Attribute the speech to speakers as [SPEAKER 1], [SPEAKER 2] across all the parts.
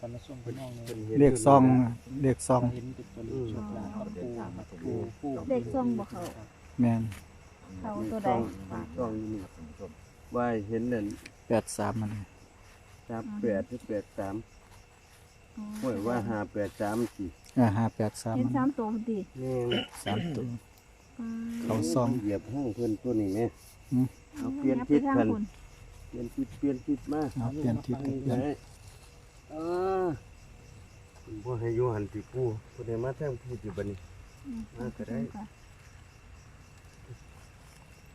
[SPEAKER 1] กันมาส่งพี่น้องเลย
[SPEAKER 2] พิ่นห็น
[SPEAKER 3] เลขซองเลขซอง
[SPEAKER 1] เห็นเป็นตัวเลขโชคลาภกับปูกับปูปู
[SPEAKER 4] เลขส่งบ่เขา
[SPEAKER 3] แม่น
[SPEAKER 4] เขาตัว
[SPEAKER 2] ซ
[SPEAKER 4] ใด
[SPEAKER 2] องซองนี่ว่าเห็นนั่น
[SPEAKER 3] แปดสามมัน
[SPEAKER 2] จับแปดหรือแปดสามห้วยว่าหาแปดสามสิ
[SPEAKER 3] อ่าห้าแปดสาม
[SPEAKER 4] เห็น
[SPEAKER 3] มัน
[SPEAKER 4] สามตัวพอดี
[SPEAKER 2] แม่ง
[SPEAKER 3] สามตัว
[SPEAKER 4] อืม
[SPEAKER 3] เขาซอง
[SPEAKER 2] เหยียบห้องเพิ่นตัวนี้แม่
[SPEAKER 3] อืม
[SPEAKER 2] เอาเปลี่ยน
[SPEAKER 4] งับ
[SPEAKER 2] ทิศ
[SPEAKER 4] ไปทาง
[SPEAKER 2] กัน
[SPEAKER 4] คุณ
[SPEAKER 2] เปลี่ยนทิศเปลี่ยนทิศมา
[SPEAKER 3] เอาเปลี่ยนทิศกัน เปลี่ยน
[SPEAKER 2] ไหนเออผมบ่ให้อยู่หันติปูผู้ใดมาทางพี่อยู่บัดนี้
[SPEAKER 4] อืม
[SPEAKER 2] มาก็ได้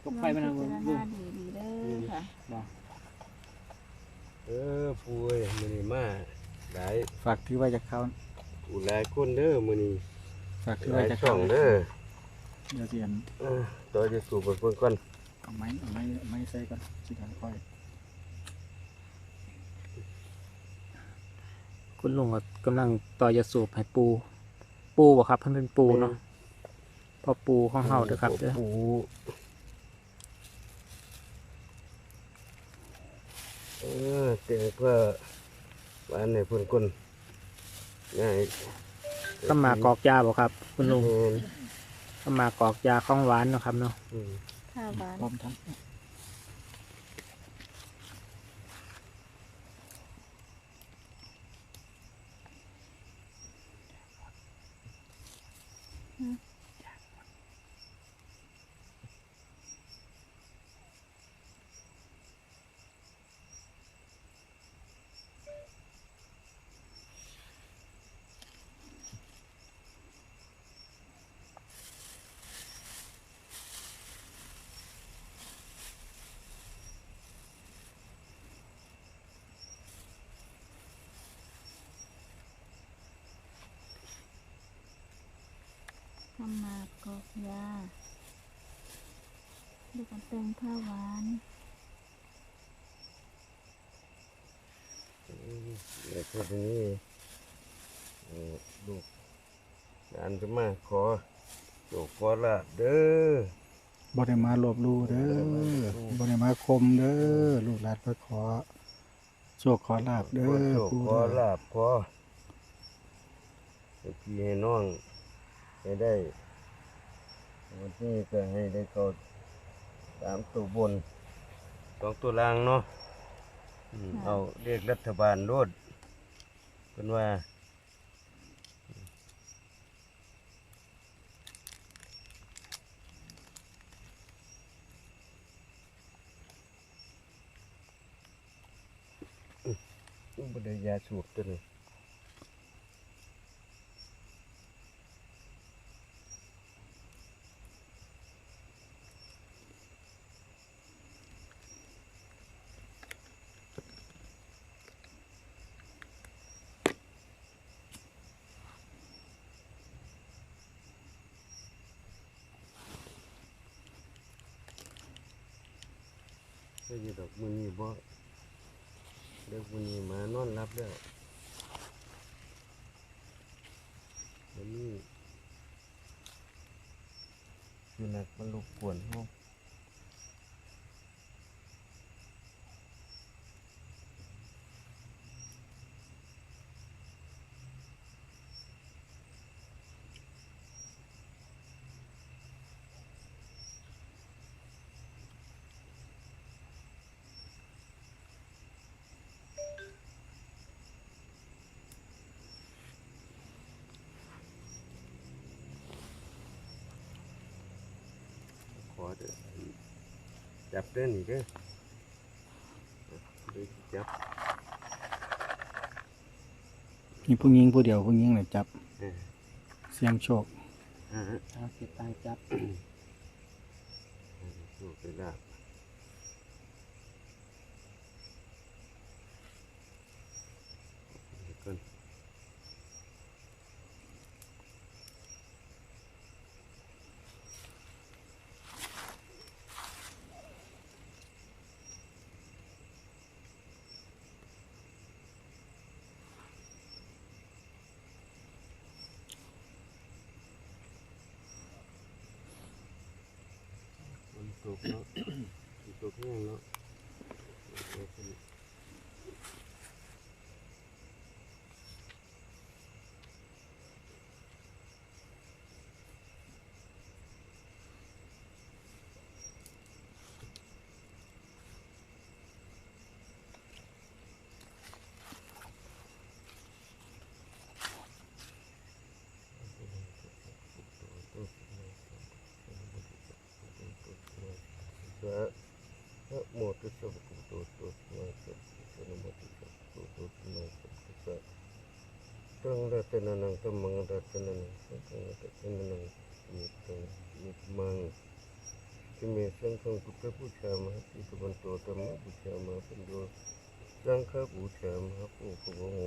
[SPEAKER 1] ตกไฟมา
[SPEAKER 4] ล
[SPEAKER 1] ทา
[SPEAKER 4] องง
[SPEAKER 1] บ
[SPEAKER 4] พิ
[SPEAKER 1] น
[SPEAKER 4] จาร
[SPEAKER 1] ลู
[SPEAKER 4] ณากดีดีๆเด้อค่ะ
[SPEAKER 1] บ่
[SPEAKER 2] เออปูเอ้ยมื้อนี้มาหลาย
[SPEAKER 3] ฝากถือไว้จะเข้า
[SPEAKER 2] ผู้หลายคนเด้อมื้อนี้
[SPEAKER 3] ฝากถือ
[SPEAKER 2] ห
[SPEAKER 3] ไว้
[SPEAKER 2] ลาย
[SPEAKER 3] จะ
[SPEAKER 2] ช่อ
[SPEAKER 3] เข้าง
[SPEAKER 2] เด้อ
[SPEAKER 3] เดี๋ยวสิเห็น
[SPEAKER 2] เออต่อจะสู่เพิ่นก่อน
[SPEAKER 3] เอาไม้เอาไม้เอาไม้ใส่ก่อนสิกันค่อย
[SPEAKER 1] คุณลุงก็กำลังต่อยาสูบให้ปู ปูบ่ครับเพิ่นเป็นปูเนาะพอปูของเฮาเด้อครับเด้อ
[SPEAKER 2] ปูเออเต็งเพื่อบ้านในเพิ่นคนง่าย
[SPEAKER 1] ก็มากอกยาบ่ครับ คุณลุง
[SPEAKER 2] แม่น
[SPEAKER 1] ก็มากอกยาของหวานเนาะครับเนาะ
[SPEAKER 2] อืม
[SPEAKER 4] ข้าวหวาน
[SPEAKER 3] พร้อมทั้ง
[SPEAKER 4] ทำมากอก ยาดูกันแต่งข้าวหวาน
[SPEAKER 2] เด็กคนนี้เอ่อลูกหลานจะมาขอโชคขอลาบเด้อ
[SPEAKER 3] บ่ได้มาลบลู่เด้อบ่ได้มาคมเด้อลูกหลานเพื่อขอโชคขอลาบเด้
[SPEAKER 2] ขอ
[SPEAKER 3] อ
[SPEAKER 2] โชค
[SPEAKER 3] ปู่
[SPEAKER 2] ขอ
[SPEAKER 3] เด้อ
[SPEAKER 2] ลาบขอให้พี่ให้น้องให้ได้ วันนี้ก็ให้ได้เขาสามตัวบนสองตัวล่างเนาะอืมเอาเรียกรัฐบาลโลดเป็นว่า บ่ได้ยาสูบตัวนี้ ก็อยู่ดอกมือนี้บ่เด็กมือนี้มานอนรับแล้วมันนี่อยู่นักมันลุกกวนห้อง ขอ เด้อจับเด้อนี่เด้อเด้อจับ
[SPEAKER 3] มีผู้หญิงผู้เดียวผู้หญิงน่ะจับ
[SPEAKER 2] เออ
[SPEAKER 3] เสียงโชค
[SPEAKER 2] อ่าฮะ
[SPEAKER 1] เอาเก็บตังค์จับ
[SPEAKER 2] สูบไปลาบเดี๋ยวก่อนมัน ตกเนาะมันตกแห้งเนาะเดี๋ยวก่อน โมตัสสะภะคะวะโตอะระหะโตสัมมาสัมพุทธัสสะนะโมตัสสะภะคะวะโตอะระหะโตสัมมาสัมพุทธัสสะตังรัตนานังตัมมังรัตนานังสังฆังรัตนานังมิตังมิมังสิเมสังฆังพุทธบูชามหติสุบันโตธัมมบูชามหปัญโยสังฆบูชามหปุพะโห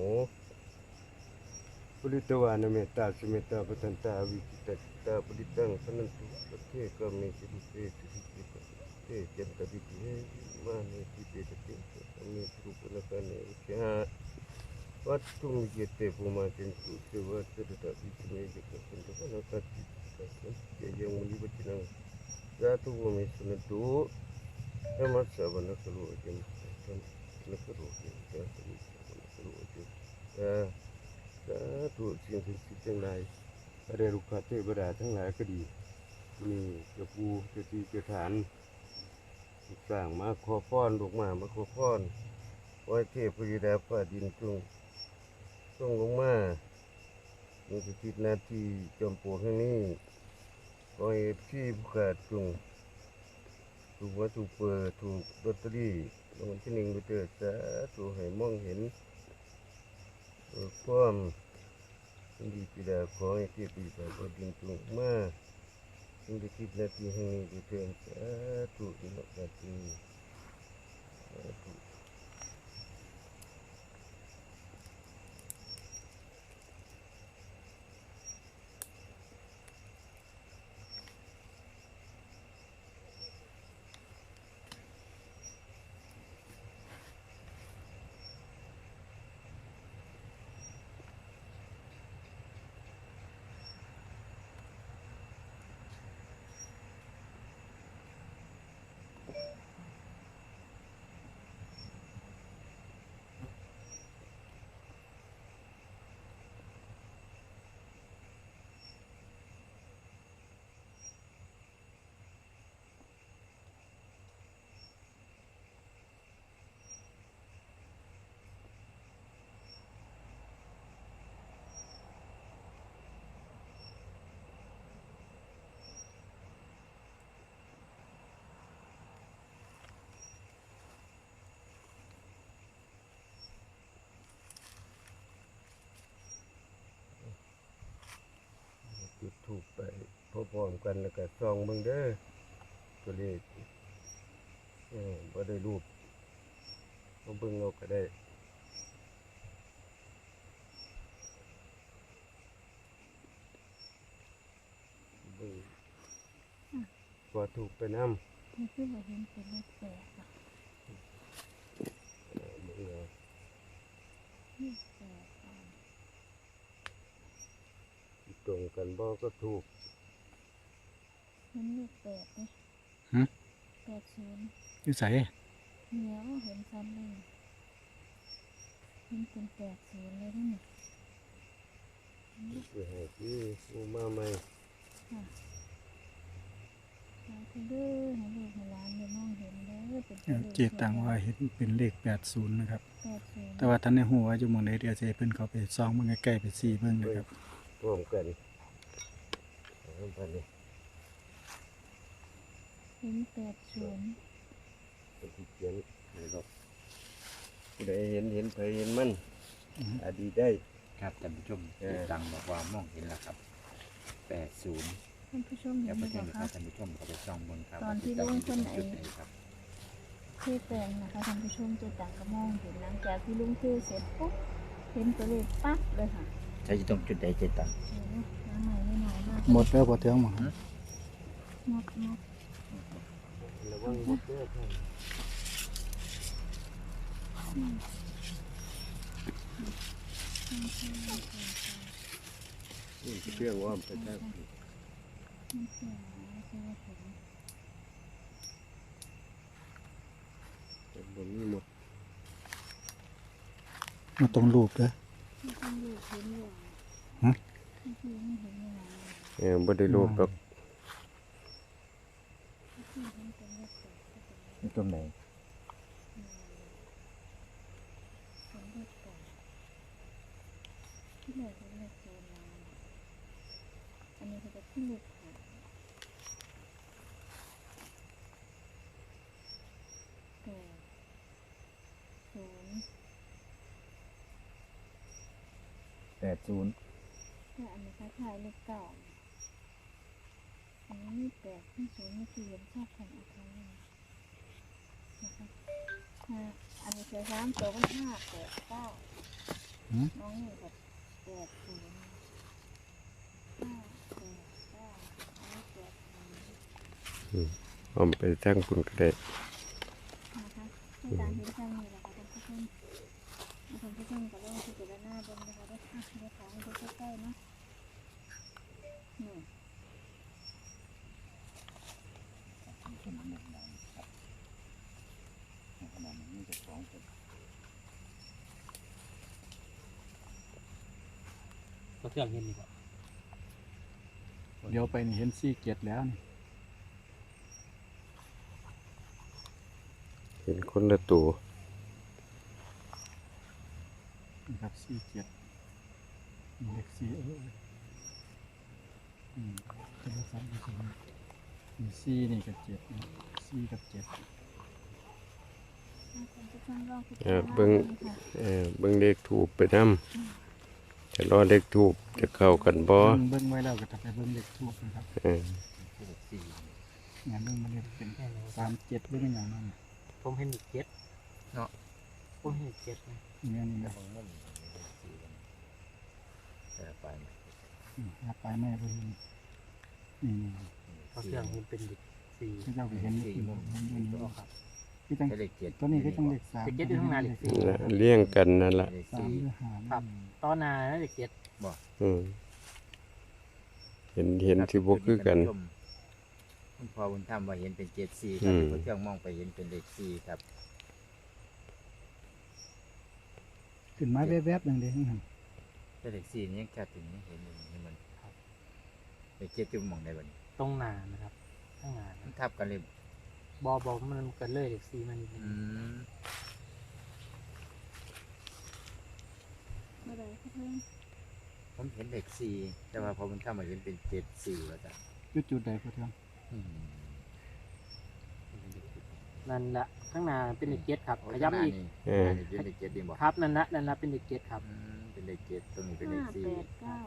[SPEAKER 2] ปุริตวานเมตตาสเมตตาปตันตาวิจิตติตาปริตังพนันตุสัพเพกามิสิริเตสิริเตปะเตจันตติตา นิสิเตตติสัมมิสุปนะกะเนอุชาวัตถุมิเกเตภูมาจันตุเสวะเตตะวิสเมยกะสันตะนะกัจจิตะสันเจยังมุนิวจินังสาธุวเมสุนตุธรรมะสวนะกะโลจันตันนะกะโลจันตันสมิสวนะกะโลจันตาสาธุสิ่งศักดิ์สิทธิ์ทั้งหลายพระเดรุกขเทวดาทั้งหลายก็ดีมีเจ้าปูเจ้าที่เจ้าฐาน สร้างมาขอพรลูกมามาขอพรไว้เทพพยดาฟ้าดินจงจงลงมามีสถิตนาทีจอมปลวกแห่งนี้ขอให้ที่ผู้ขาดจงถูกวัตถุเปิดถูกลอตเตอรี่รางวัลที่หนึ่งไปเถิดสาธุให้มองเห็นเออความดีปิดาขอให้เทพปีศาจดินจงมาดินาทีแห่งนี้ด้วยเถิดสา ธุอินทราตีส จุดถูกไปพร้อมๆกันแล้วก็ซองเบิ่งเด้อตัวเลขเออบ่ได้รูปมาเบิ่งเอาก็ได้เบิ่งพอถูกไปนำ
[SPEAKER 4] นี่คือเราเห็นเป็นเลขแปดอะ
[SPEAKER 2] เออเบิ่งเอา
[SPEAKER 4] เลขแปดอะ
[SPEAKER 2] ตรงกันบ่ก็ถูก
[SPEAKER 4] เห็นเลขแปดเนี่ย
[SPEAKER 3] หึ
[SPEAKER 4] แปดศูนย์
[SPEAKER 3] อยู่ไส
[SPEAKER 4] เหนียวเห็นซ้ำเลยเห็นเป็นแปดศูนย์เลยนี่
[SPEAKER 2] คือให้ที่ผู้มาใหม่
[SPEAKER 4] ค่ะสาธุเด้อให้ลูกให้หลานได้มองเห็นเด้อเป็นตัวลข
[SPEAKER 3] เจตังว่าเห็นเป็นเลข80นะครับ
[SPEAKER 4] แปดศูนย์
[SPEAKER 3] แต่ว่าท่านในหูว่าอยู่หมองใดเดี๋ยวจะให้เพิ่นเข้าไปซองเบิ่งใกล้ๆไปซี่เบิ่งนะครับ
[SPEAKER 2] ร่วมกันเอาไปนี่
[SPEAKER 4] เห็นแปดศูนย์
[SPEAKER 2] เป็นที่เขียนให้ดอกผู้ใดเห็นเห็นไผเห็นมันอาดีได้
[SPEAKER 5] ครับท่านผู้ชม
[SPEAKER 2] เออ
[SPEAKER 5] ดังบอกว่ามองเห็นแล้วครับแปดศูนย์
[SPEAKER 4] ท่านผู้ชมเห็
[SPEAKER 5] เดี๋ย
[SPEAKER 4] น
[SPEAKER 5] ว
[SPEAKER 4] ไหม
[SPEAKER 5] ประเทศ
[SPEAKER 4] คะ
[SPEAKER 5] นะครับท่านผู้ชมเขาไปส่องบนครับ
[SPEAKER 4] ตอนที่
[SPEAKER 5] ว่า
[SPEAKER 4] ลงคนไหน
[SPEAKER 5] จุดครับ
[SPEAKER 4] เทแปลงนะคะท่านผู้ชมเจตังก็มองเห็นหลังจากที่ลุงเทเสร็จปุ๊บเห็นตัวเลขปั๊บเลยค่ะ
[SPEAKER 5] ใช้ตรงจุดใดเจตัง
[SPEAKER 4] โอ้น้ำใหม่ไม่หน่อยมาก
[SPEAKER 3] หมดแล้วบ่เทื่องหมด
[SPEAKER 4] งดงด
[SPEAKER 2] ระวังหมดเด้อท่านนี่คือเรื่องว่าไปได้
[SPEAKER 4] มันเสียหายใช่ไหมผม
[SPEAKER 2] แต่บนนี้หมด
[SPEAKER 3] มาตรงรูปเด้อ
[SPEAKER 4] ที่ต้องลูก เห็นอยู่
[SPEAKER 3] ฮะ
[SPEAKER 4] ที่ที่ไม่เห็นยังไง
[SPEAKER 2] เออบ่ได้รูปดอก
[SPEAKER 4] ที่เห็นเป็นเลขแปดก็เป็นเลข
[SPEAKER 5] ตรงไหน
[SPEAKER 4] เป็นเลขแปดที่เหลือเป็นเลขศูนย์มาอันนี้ก็จะที่เลขหกแป
[SPEAKER 5] ดศูนย์
[SPEAKER 4] แต่อันนี้คล้ายๆเลขเก่าอันนี้มีแปดมีศูนย์มีสี่เห็นชอบของอาคารนะคะห้าอันนี้เสียสามตัวก็ห้าแปดเก้า
[SPEAKER 3] หืม
[SPEAKER 4] น้องนี่แบบแปดศูนย์ห้าแปดเก้าอันนี้แปดศูนย์
[SPEAKER 2] เอาไปทั้งคุณก็ได้
[SPEAKER 4] นะคะในการเห็นทางนี้แหละค่ะท่านผู้ชมท่านผู้ชมก็ลองพิจารณาดูนะคะว่าอะเดี๋ยวของดูใกล้ๆเนาะนี่
[SPEAKER 5] เป็นหนึ่งนครับในขณะนี้จะสองเป็น
[SPEAKER 1] ก็เครื่องเห็นดีกว่า
[SPEAKER 3] เดี๋ยวไปนี่เห็นซี่เกียรแล้วนี่
[SPEAKER 2] เห็นคนละตัว
[SPEAKER 3] นะครับซี่เกียรมีเลขซี่เอออืมเป็นภาษาอังกฤษมีซี่นี่กับเจ็ดนะซี่กับเจ็ด
[SPEAKER 4] ท่านผู้ชมลองพิจาร
[SPEAKER 2] เอ่อ
[SPEAKER 4] ณา
[SPEAKER 2] เบิ่ง
[SPEAKER 4] ดูค่ะ
[SPEAKER 2] เอ่อเบิ่งเลขถูกไปนำ จะรอเลขถูกจะเข้ากันบ่
[SPEAKER 3] เบิ่งเบิ่งไว้แล้วก็จะไปเบิ่งเลขทูบนะครับ
[SPEAKER 2] เออ
[SPEAKER 5] เลขสี่
[SPEAKER 3] งานเบิ่งมันเลยเป็นสามเจ็ดเบิ่งอย่างนั้น
[SPEAKER 1] ผมเห็นอีกเจ็ด
[SPEAKER 5] เนาะ
[SPEAKER 1] ผมเห็นอีกเจ็ดนะ
[SPEAKER 3] เงี้ยนี่นะ
[SPEAKER 5] บางวันเลขสี่กันแต่ไป
[SPEAKER 3] อืมหาปลายแม่ไปเห็นนี่
[SPEAKER 1] ก็เครื่องเห็นเป็นอีกสี่
[SPEAKER 3] ที่เจ้าไปเห็นนี่คือเห็นอยู่นี่
[SPEAKER 1] ครับ
[SPEAKER 3] ที่ตั้ง
[SPEAKER 5] เลขเจ็ด
[SPEAKER 3] ตัวนี้ก็ต้องเลขสาม
[SPEAKER 1] เลขเจ็ดอยู่ข้างหน้าเลขสี่
[SPEAKER 2] น่ะเลี้ยงกันนั่นล่ะ
[SPEAKER 5] เลข
[SPEAKER 3] สาม
[SPEAKER 5] สี่
[SPEAKER 3] หรือห้า
[SPEAKER 1] ครับ ตอนนาน่าจะเจ็ด
[SPEAKER 2] อืมเห็นเห็นสิบ่คือกัน
[SPEAKER 5] คุณพ่อคุณทำว่าเห็นเป็นเจ็ดสี่ค
[SPEAKER 2] อื
[SPEAKER 5] รับ
[SPEAKER 2] ม
[SPEAKER 5] เพื่อนมองไปเห็นเป็นเลขสี่ครับ
[SPEAKER 3] ขึ้นมาแวบๆหนึ่งเด้ง
[SPEAKER 5] แต่เลขสี่นี่ยังชัดถึงยังเห็นอยู่นี่มันเลขเจ็ดจุ่มมองได้บ่นี่
[SPEAKER 1] ตรงนานะครับข้างหน้า
[SPEAKER 5] มั
[SPEAKER 1] นะ
[SPEAKER 5] นทับกันเลย
[SPEAKER 1] บอบอมันเกิดเลยเลขสี่มัน
[SPEAKER 5] อืม
[SPEAKER 4] เมื่อไรคะเพื่อน
[SPEAKER 5] ผมเห็นเลขสี่แต่ว่าพอมันทำมาเห็นเป็นเจ็ดสี่แล้วจ้ะ
[SPEAKER 3] จุดจุดๆใดก็เท่า
[SPEAKER 5] อืม
[SPEAKER 1] นั่นละข้างหน้าเป็นเลขเจ็ดครับ
[SPEAKER 5] โอ้
[SPEAKER 1] ขยับอีก
[SPEAKER 5] นี่
[SPEAKER 2] เออ
[SPEAKER 5] อันนี้เป็นเลขเจ็ดดีบ่
[SPEAKER 1] ครับนั่นละนั่นละเป็นเลขเจ็ดครับ
[SPEAKER 5] อืมเป็นเลขเจ็ดตรงนี้เป็นเล
[SPEAKER 4] ห้า
[SPEAKER 5] ขสี่
[SPEAKER 4] แปดเก้า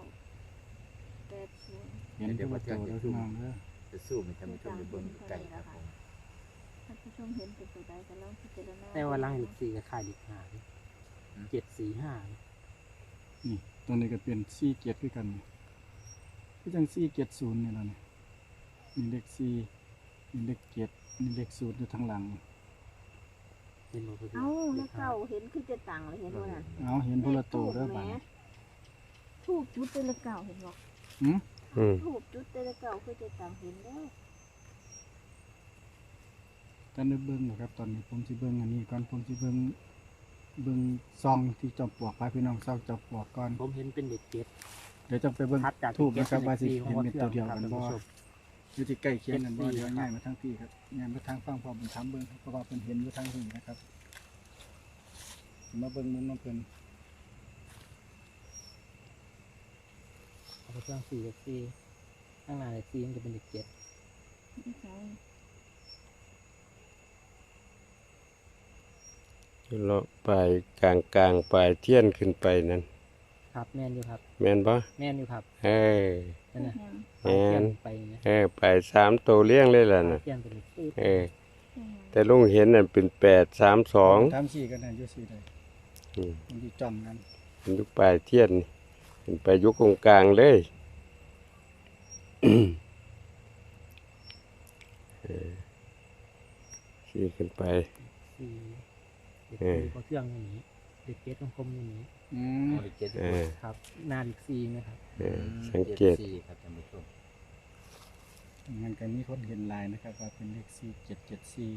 [SPEAKER 4] แปดศูนย์
[SPEAKER 3] เห็นตัวโตแล้วพี่น้องเด้อ
[SPEAKER 5] จะสู้มันทำให้ชมไปเบิ่งไก่ครับผม
[SPEAKER 4] ท่านผู้ชมเห็นเป็นตัวใดก็ลองพิจารณา
[SPEAKER 1] แต่ว่าล่างเลขสี่กับขายเลขห้าเจ็ดสี่ห้า
[SPEAKER 3] นี่ตรงนี้ก็เป็นซี่เกียรคือกันนี่ก็จังซี่เกียรศูนย์นี่แหละนี่นี่เลขซี่นี่เลขเกียรนี่เลขศูนย์อยู่ทางหลัง
[SPEAKER 1] เห็นบ่พอดี
[SPEAKER 4] เอ้าเลขเก้าเห็นคือจะต่างเลยเห็นว่านั่น
[SPEAKER 3] เอาเห็นพละโตเด้อบัด
[SPEAKER 4] แหม
[SPEAKER 3] นี้
[SPEAKER 4] ถูกจุดเป็นเลขเก้าเห็นบอก
[SPEAKER 3] หืม
[SPEAKER 2] อืม
[SPEAKER 4] ถูกจุดเป็นเลขเก้าคือจะต่างเห็นเด้อ
[SPEAKER 3] ท่านได้เบิ่งบ่ครับ ตอนนี้ผมสิเบิ่งอันนี้ก่อนผมสิเบิ่งเบิ่งซองที่จอมปลวกพาพี่น้องซองจอมปลวกก่อน
[SPEAKER 1] ผมเห็นเป็นเลขเจ็ด
[SPEAKER 3] เดี๋ยวจะไปเบิ่ง
[SPEAKER 1] ทัดจาก
[SPEAKER 3] ทูบนะครับว่าสิ
[SPEAKER 1] ข
[SPEAKER 3] เห็น
[SPEAKER 1] อง
[SPEAKER 3] เป็นตัวเดียวกัน
[SPEAKER 1] ท่า
[SPEAKER 3] บ่
[SPEAKER 1] ผู้ชม
[SPEAKER 3] อยู่ที่ใกล้เคียงกันบ่
[SPEAKER 1] เจ็ดสี่
[SPEAKER 3] เดี๋ยว
[SPEAKER 1] ครับ
[SPEAKER 3] ง่ายมาทางพี่ครับง่ายมาทางฟังพอผมถามเบิ่งครับเพราะว่าเพิ่นเห็นอยู่ทางนี้นะครับมาเบิ่งมุมน้ำเพิ่น
[SPEAKER 1] เอาไปเครื่องสี่เลขสี่ข้างหน้าเลขสี่มันจะเป็นเลขเจ็ด
[SPEAKER 4] ไม่ใช่
[SPEAKER 2] เลาะปลายกลางกลางปลายเทียนขึ้นไปนั่น
[SPEAKER 1] ครับแม่นอยู่ครับ
[SPEAKER 2] แม่นบ่
[SPEAKER 1] แม่นอยู่ครับ
[SPEAKER 2] เออ
[SPEAKER 1] นั่นนะ
[SPEAKER 4] ยัง
[SPEAKER 2] แม่น
[SPEAKER 1] ไปเนี่ย
[SPEAKER 2] เออปลายสามตัวเลี้ยงเลยล่ะน่ะ
[SPEAKER 1] เปลี่ยนเป็นเลขสี่
[SPEAKER 2] เออ
[SPEAKER 4] ยัง
[SPEAKER 2] แต่ลุงเห็นนั่นเป็นแปดสามสอง
[SPEAKER 3] ถามสี่กันนะอยู่สี่ใด
[SPEAKER 2] อืม
[SPEAKER 3] มันสิจ้องกัน
[SPEAKER 2] เป็นยุคปลายเทียนนี่เป็นไปยุคตรงกลางเลยเออขี่ขึ้นไป
[SPEAKER 1] สี่ เลข
[SPEAKER 2] เออ
[SPEAKER 1] สี่ก็เครื่องอย่างนี้เลขเจ็ดของผมอย่างนี้
[SPEAKER 3] อืม
[SPEAKER 5] เอาเลขเจ็ดดี
[SPEAKER 2] เอก
[SPEAKER 5] ว่า
[SPEAKER 2] อ
[SPEAKER 1] ครับหน้าเลขสี่นะครับ
[SPEAKER 2] เออ
[SPEAKER 5] ม
[SPEAKER 2] สังเกต
[SPEAKER 5] จ็ดสี่ครับท่านผู้ชม
[SPEAKER 3] มันก็มีคนเห็นลายนะครับ ว่าเป็นเลขสี่เจ็ดเจ็ดสี่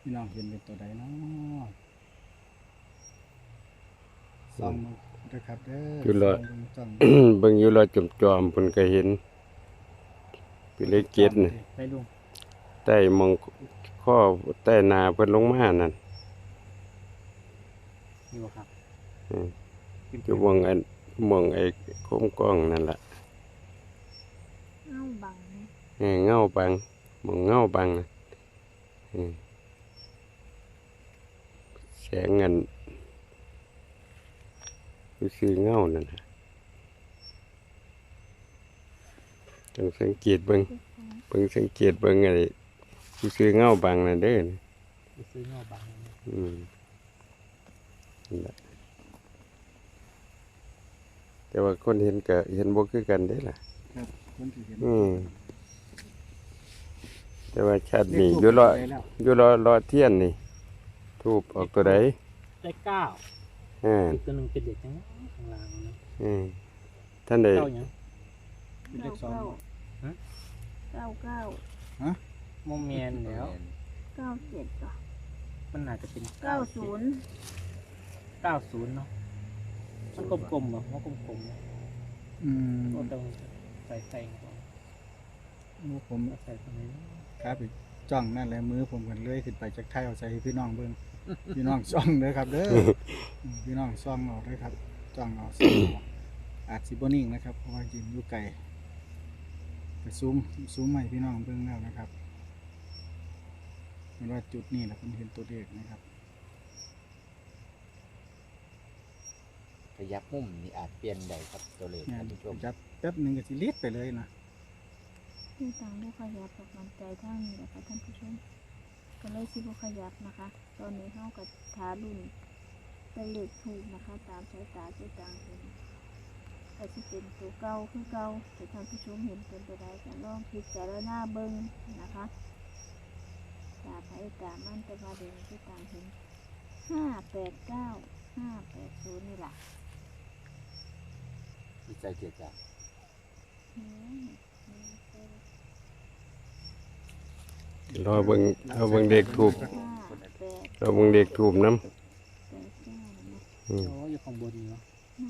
[SPEAKER 3] พี่น้องเห็นเป็นตัวใดเนาะส่องมาเด้อครับเด้อ
[SPEAKER 2] อยู่เลย
[SPEAKER 3] ส่องเบิ่งจ้อง
[SPEAKER 2] เบิ่งอยู่รอจอมจอมๆเพิ่นก็เห็นเป็นเลขเจ็ดนี่
[SPEAKER 1] ไปลุง
[SPEAKER 2] ใต้มอง ข้อใต้หนาเพิ่นลงมานั่น
[SPEAKER 1] อยู่ครับ
[SPEAKER 2] อืมอยู่มองอันมองไอ้โคมกล้องนั่นล่ะ
[SPEAKER 4] เอ้าบังนะ
[SPEAKER 2] เออเงาบังมองเงาบังน่ะอืมแสงเงินอยู่ซื้อเงานั่นน่ะต้องสังเกตเบิ่งเบิ่งสังเกตเบิ่งไอ้ อยู่ซื้อเงาบางนั่นเด้อนะ
[SPEAKER 1] ไปซื้อเงาบางนะ
[SPEAKER 2] อืมนั่นแหละแต่ว่าคนเห็นก็เห็นบ่คือกันเด้ล่ะ
[SPEAKER 3] ครับคนที่เห็น
[SPEAKER 2] อืมแต่ว่าชาตินี้อยู่รอ
[SPEAKER 3] ได้แล้ว
[SPEAKER 2] อยู่รอรอเทียนนี่ทูบออกตัวใด
[SPEAKER 1] ได้เก้า
[SPEAKER 2] อ่า
[SPEAKER 1] อีกตัวหนึ่งเป็นเด็กจังข้างล่างนะ
[SPEAKER 2] อืมท่านใด
[SPEAKER 1] เก้าหยัง
[SPEAKER 3] เป็นเลขสอง
[SPEAKER 4] เก้าเก้า
[SPEAKER 1] โมเมนแล้ว
[SPEAKER 4] เก้าเจ็ดเหรอ
[SPEAKER 1] มันน่าจะเป็น
[SPEAKER 4] เก้าศูนย์
[SPEAKER 1] เก้าศูนย์เนาะมันกลมๆเหรอมันกลมๆเนอะ
[SPEAKER 3] อืม
[SPEAKER 1] ก็ต้องใส่ใส่ก่อน
[SPEAKER 3] มือผม
[SPEAKER 1] ใส่ตรงนี้
[SPEAKER 3] ครับอีกจ้องนั่นแหละมือผมกันเลื่อยขึ้นไปจากไทยเอาใส่ให้พี่น้องเบิ่ง พี่น้องซ่องเด้อครับเด้ออืมพี่น้องซ่องเอาเด้อครับจ้องเอาซ่องเอาอาจสิบ่นิ่งนะครับเพราะว่ายืนอยู่ไกลไปซูมซูมใหม่พี่น้องเบิ่งแล้วนะครับเห็นว่าจุดนี้แหละผมเห็นตัวเลขนะครับ
[SPEAKER 5] ขยับมุมนี่อาจเปลี่ยนได้ครับตัวเลข
[SPEAKER 3] งา
[SPEAKER 5] ท่านนผู้ชม
[SPEAKER 3] จับแป๊บหนึงก็สิลีดไปเลยนะ
[SPEAKER 4] ที่ต่างได้ขยับกับมันใจท่างนี้แหละค่ะท่านผู้ชมก็เลยสิบขยับนะคะ ตอนนี้เขากับทารุ่นเป็นเหล็กถูกนะคะ ตามสายตาที่ต่างเห็นแต่ที่เป็นตัวเก่าคือเก่าแต่ท่านผู้ชมเห็นเป็นไปได้ก็ลองพิจารณาเบิ้งนะคะตาไปตามันแต่ว่าเดินที่ต่างเห็นห้าแปดเก้าห้าแปดศูนย์นี่แหละ
[SPEAKER 5] ที่ใจเกียรติจ้ะ
[SPEAKER 4] อืม
[SPEAKER 2] รอเบิ่งรอเบิ่งเด็กทูบ
[SPEAKER 4] ห้าแปด
[SPEAKER 2] รอเบิ่งเด็กทูบนำ
[SPEAKER 4] แปดเก้านะ
[SPEAKER 2] อืม
[SPEAKER 1] โอ้อยู่ข้างบนเนาะ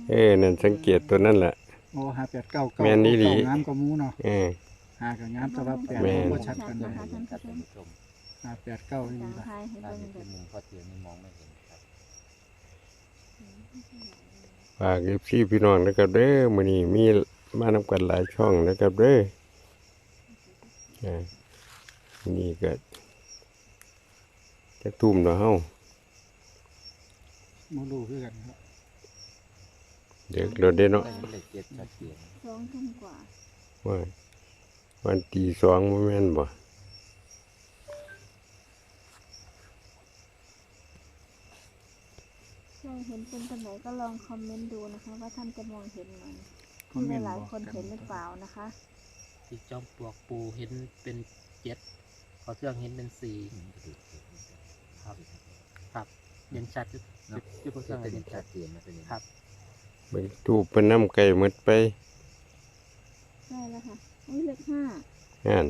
[SPEAKER 2] เอ้นั่นสังเกตตัวนั่นแหละ
[SPEAKER 3] โอ้ห้าแปดเก้าเก้า
[SPEAKER 2] แม่นอีหลี
[SPEAKER 3] เก้างามก็มูเนาะ
[SPEAKER 2] เออ
[SPEAKER 3] หากับงามแต่ว่าแปด
[SPEAKER 2] แม่น
[SPEAKER 3] บ่ชัดกันเลย
[SPEAKER 5] ครับท่านผู้ชม
[SPEAKER 3] ห้าแปดเก้าอีห
[SPEAKER 4] ต่า
[SPEAKER 3] ลี
[SPEAKER 4] ง
[SPEAKER 3] ละ
[SPEAKER 4] ทายให้
[SPEAKER 5] ด้าน
[SPEAKER 4] เบิ่ง
[SPEAKER 5] นี้
[SPEAKER 4] แบ
[SPEAKER 5] คือบมุมพ่อเทียนนี่มองไม่เห็นครับ
[SPEAKER 2] ฝาก FC พี่น้องนะครับเด้อมื้อนี้มีมานำกันหลายช่องนะครับเด้ออ่านี่ก็จะทุ่มเนาะเฮา
[SPEAKER 3] บ่รู้คือกันครับ
[SPEAKER 2] เด็กเราได้เนาะ
[SPEAKER 5] ได้เห็นเลขเจ็ดชัดเจน
[SPEAKER 4] สองทุ่มกว่า
[SPEAKER 2] ว่าวันตีสองบ่แม่นบ่
[SPEAKER 4] ใช่เห็นเป็นตัวไหนก็ลองคอมเมนต์ดูนะคะ ว่าท่านจะมองเห็นไหม
[SPEAKER 3] คอมเม
[SPEAKER 4] มี
[SPEAKER 3] นต์
[SPEAKER 4] หลาย
[SPEAKER 3] บอก
[SPEAKER 4] คน
[SPEAKER 3] กั
[SPEAKER 4] เห็นหรือเปล่านะคะ
[SPEAKER 1] ที่จอมปลวกปูเห็นเป็นเจ็ดขอเทืองเห็นเป็นสี่ครับ ครับเห็นชัดอยู่อยู่บนเค
[SPEAKER 5] เห็
[SPEAKER 1] รื่อนง
[SPEAKER 5] เป็น
[SPEAKER 1] เห็นชั
[SPEAKER 5] ชั
[SPEAKER 1] ด
[SPEAKER 5] ดเจนนะเป็นอย่าง
[SPEAKER 1] ครับ
[SPEAKER 2] เบิ่งทูบเพิ่นนำไก่หมดไป
[SPEAKER 4] ใช่แล้วค่ะอุ้ยเลขห้า
[SPEAKER 2] นั่น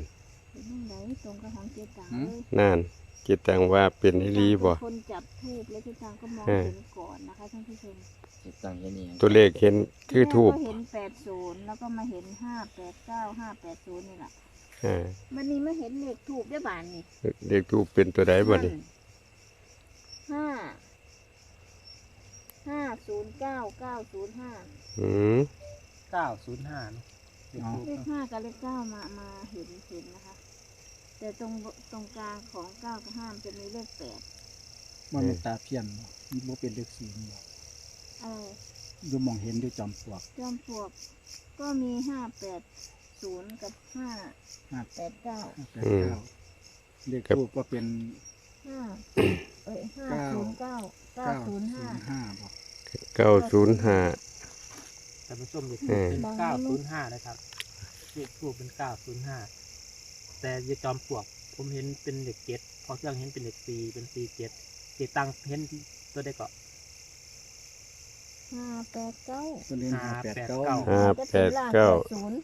[SPEAKER 4] เห็นตรงไหนตรงกระถางเจตังเลย
[SPEAKER 2] นั่น คิดตังว่าเป็นอีหลีบ่
[SPEAKER 4] คนจับทูบแล้วเจตังก็มอง
[SPEAKER 2] เออ
[SPEAKER 4] เห็นก่อนนะคะท่านผู้ชม
[SPEAKER 5] เห็นตั้งเห็นนี่
[SPEAKER 2] ตัวเลขเห็นคือทูบ
[SPEAKER 4] แรกก็เห็นแปดศูนย์แล้วก็มาเห็นห้าแปดเก้าห้าแปดศูนย์นี่แหละ
[SPEAKER 2] อ่า
[SPEAKER 4] วันนี้มาเห็นเลขทูบได้บานนี่
[SPEAKER 2] เลขทูบเป็นตัวใดบ่นี่
[SPEAKER 4] ห้าห้าศูนย์เก้าเก้าศูนย์ห้า
[SPEAKER 2] อืม
[SPEAKER 1] เก้าศูนย์ห้าเนาะเลขทูป
[SPEAKER 4] เลขห้ากับเลขเก้ามามาเห็นเห็นนะคะ แต่ตรงตรงกลางของเก้ากับห้ามันจะมีเลขแปด
[SPEAKER 3] มันเป็นตาเพี้ยนบ่มันบ่เป็นเลขสี่บ่
[SPEAKER 4] อะไร
[SPEAKER 3] ดูมองเห็นด้วยจอมปลวก
[SPEAKER 4] จอมปลวกก็มีห้าแปดศูนย์กับห้า
[SPEAKER 3] ห้า
[SPEAKER 4] แปดเก้า
[SPEAKER 3] ห้าแปดเก้าเลขทูบก็เป็น
[SPEAKER 4] ห้าเอ้ยห้า
[SPEAKER 3] เก้า
[SPEAKER 4] ศูนย์เก้าเก้า
[SPEAKER 3] เก้า
[SPEAKER 4] ศู
[SPEAKER 3] ศู
[SPEAKER 4] น
[SPEAKER 3] น
[SPEAKER 4] ย์
[SPEAKER 3] ย์
[SPEAKER 4] ห้า
[SPEAKER 3] ห้าบ่
[SPEAKER 2] เก้าศูนย์ห้า
[SPEAKER 1] แต่ผู้ชมเลข
[SPEAKER 2] เอ
[SPEAKER 1] ทูป
[SPEAKER 2] อ
[SPEAKER 1] เป็นเก้าศูนย์ห้านะครับเลขทูปเป็นเก้าศูนย์ห้า แต่อยาจอมปลวก ผมเห็นเป็นเลขเจ็ดพอเทืองเห็นเป็นเลขสี่เป็นสี่เจ็ดเจตังเห็นตัวได้ก็
[SPEAKER 4] ห้าแปดเก้า
[SPEAKER 3] ตัวเลขห้าแปดเก้า
[SPEAKER 1] ห้า
[SPEAKER 2] ห้าแปดเก้า
[SPEAKER 4] ศูนย์